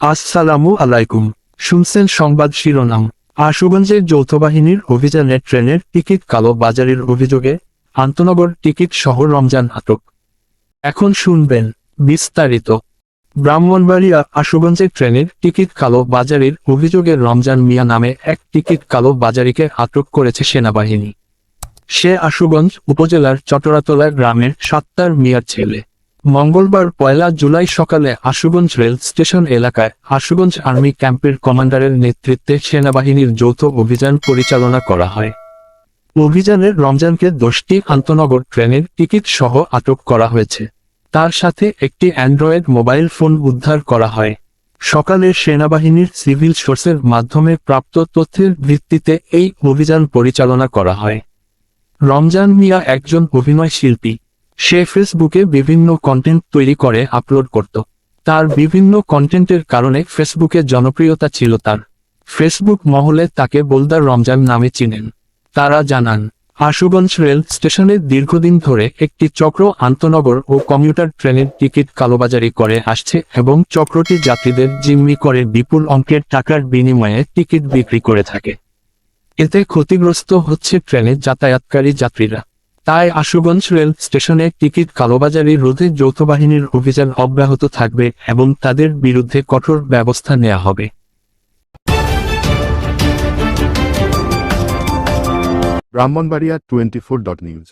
আসসালামু আলাইকুম। শুনছেন সংবাদ শিরোনাম। আশুগঞ্জের যৌথ বাহিনীর অভিযানে ট্রেনের টিকিট কালো বাজারের অভিযোগে আন্তনগর টিকিট সহ রমজান আটক। এখন শুনবেন বিস্তারিত। ব্রাহ্মণবাড়িয়া আশুগঞ্জে ট্রেনের টিকিট কালো বাজারের অভিযোগে রমজান মিয়া নামে এক টিকিট কালো বাজারিকে আটক করেছে সেনাবাহিনী। সে আশুগঞ্জ উপজেলার চটরাতলা গ্রামের সাত্তার মিয়ার ছেলে। মঙ্গলবার পয়লা জুলাই সকালে আশুগঞ্জ রেল স্টেশন এলাকায় আশুগঞ্জ আর্মি ক্যাম্পের কমান্ডারের নেতৃত্বে সেনাবাহিনীর যৌথ অভিযান পরিচালনা করা হয়। অভিযানে রমজানকে দশটি আন্তনগর ট্রেনের টিকিট সহ আটক করা হয়েছে। তার সাথে একটি অ্যান্ড্রয়েড মোবাইল ফোন উদ্ধার করা হয়। সকালে সেনাবাহিনীর সিভিল সোর্সের মাধ্যমে প্রাপ্ত তথ্যের ভিত্তিতে এই অভিযান পরিচালনা করা হয়। রমজান মিয়া একজন অভিনয় শিল্পী সে ফেসবুকে বিভিন্ন কন্টেন্ট তৈরি করে আপলোড করত। তার বিভিন্ন কন্টেন্টের কারণে ফেসবুকে জনপ্রিয়তা ছিল তার। ফেসবুক মহলে তাকে বোলদার রমজান নামে চিনেন। তারা জানান, আশুগঞ্জ রেল স্টেশনে দীর্ঘদিন ধরে একটি চক্র আন্তনগর ও কমিউটার ট্রেনের টিকিট কালোবাজারি করে আসছে এবং চক্রটি যাত্রীদের জিম্মি করে বিপুল অঙ্কের টাকার বিনিময়ে টিকিট বিক্রি করে থাকে। এতে ক্ষতিগ্রস্ত হচ্ছে ট্রেনে যাতায়াতকারী যাত্রীরা। তাই আশুগঞ্জ রেল স্টেশনে টিকিট কালোবাজারি রোধে যৌথ বাহিনীর অভিযান অব্যাহত থাকবে এবং তাদের বিরুদ্ধে কঠোর ব্যবস্থা নেওয়া হবে। Brahmanbaria twenty four dot news.